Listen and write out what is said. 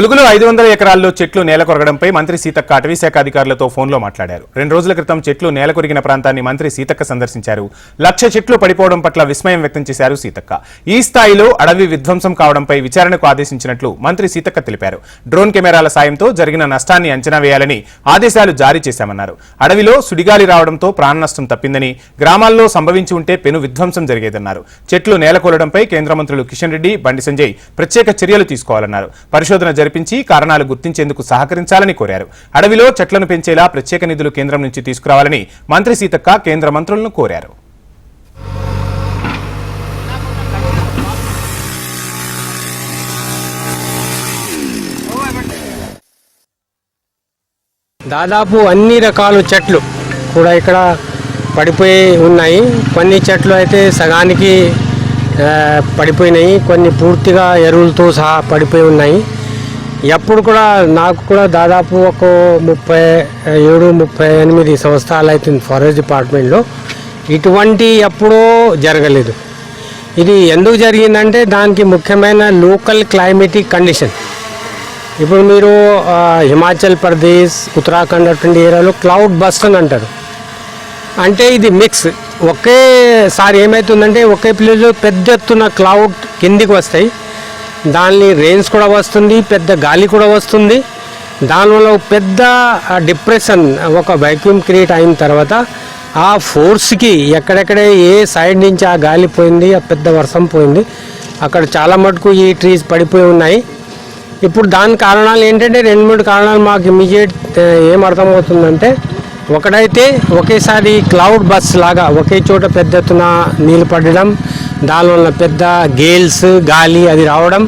తెలుగులో ఐదు వందల ఎకరాల్లో చెట్లు నేల కొరగడంపై మంత్రి సీతక్క అటవీ శాఖ అధికారులతో ఫోన్లో మాట్లాడారు. రెండు రోజుల క్రితం చెట్లు నేల కొరిగిన ప్రాంతాన్ని మంత్రి సీతక్క సందర్శించారు. లక్ష చెట్లు పడిపోవడం పట్ల విస్మయం వ్యక్తం చేశారు సీతక్క. ఈ స్థాయిలో అడవి విధ్వంసం కావడంపై విచారణకు ఆదేశించినట్లు మంత్రి సీతక్క తెలిపారు. డ్రోన్ కెమెరాల సాయంతో జరిగిన నష్టాన్ని అంచనా వేయాలని ఆదేశాలు జారీ చేశామన్నారు. అడవిలో సుడిగాలి రావడంతో ప్రాణ నష్టం తప్పిందని గ్రామాల్లో సంభవించి ఉంటే పెను విధ్వంసం జరిగేదన్నారు. చెట్లు నేలకూలడంపై కేంద్ర మంత్రులు కిషన్ రెడ్డి బండి సంజయ్ ప్రత్యేక చర్యలు తీసుకోవాలన్నారు. పరిశోధన జరిపించి కారణాలు గుర్తించేందుకు సహకరించాలని కోరారు. అడవిలో చెట్లను పెంచేలా ప్రత్యేక నిధులు కేంద్రం నుంచి తీసుకురావాలని మంత్రి సీతక్క కేంద్ర మంత్రులను కోరారు. దాదాపు అన్ని రకాల చెట్లు కూడా ఇక్కడ పడిపోయి ఉన్నాయి. కొన్ని చెట్లు అయితే సగానికి పడిపోయినాయి. కొన్ని పూర్తిగా ఎరువులతో సహా పడిపోయి ఉన్నాయి. ఎప్పుడు కూడా నాకు కూడా దాదాపు ఒక ముప్పై ఏడు ముప్పై ఎనిమిది సంవత్సరాలు అవుతుంది ఫారెస్ట్ డిపార్ట్మెంట్లో. ఇటువంటి ఎప్పుడూ జరగలేదు. ఇది ఎందుకు జరిగిందంటే దానికి ముఖ్యమైన లోకల్ క్లైమేటిక్ కండిషన్. ఇప్పుడు మీరు హిమాచల్ ప్రదేశ్ ఉత్తరాఖండ్ అటువంటి ఏరియాలో క్లౌడ్ బస్ట్ అని అంటారు. అంటే ఇది మిక్స్. ఒకేసారి ఏమవుతుందంటే ఒకే ప్లేస్లో పెద్ద ఎత్తున క్లౌడ్ కిందికి వస్తాయి. దాని రెయిన్స్ కూడా వస్తుంది పెద్ద గాలి కూడా వస్తుంది. దానివల్ల పెద్ద డిప్రెషన్ ఒక వైక్యూమ్ క్రియేట్ అయిన తర్వాత ఆ ఫోర్స్కి ఎక్కడెక్కడ ఏ సైడ్ నుంచి ఆ గాలి పోయింది ఆ పెద్ద వర్షం పోయింది అక్కడ చాలా మటుకు ఈ ట్రీస్ పడిపోయి ఉన్నాయి. ఇప్పుడు దాని కారణాలు ఏంటంటే రెండు మూడు కారణాలు మాకు ఇమీడియట్ ఏం అర్థమవుతుందంటే ఒకటైతే ఒకేసారి క్లౌడ్ బస్ లాగా ఒకే చోట పెద్ద ఎత్తున నీళ్ళు పడడం దానివల్ల పెద్ద గేల్స్ గాలి అది రావడం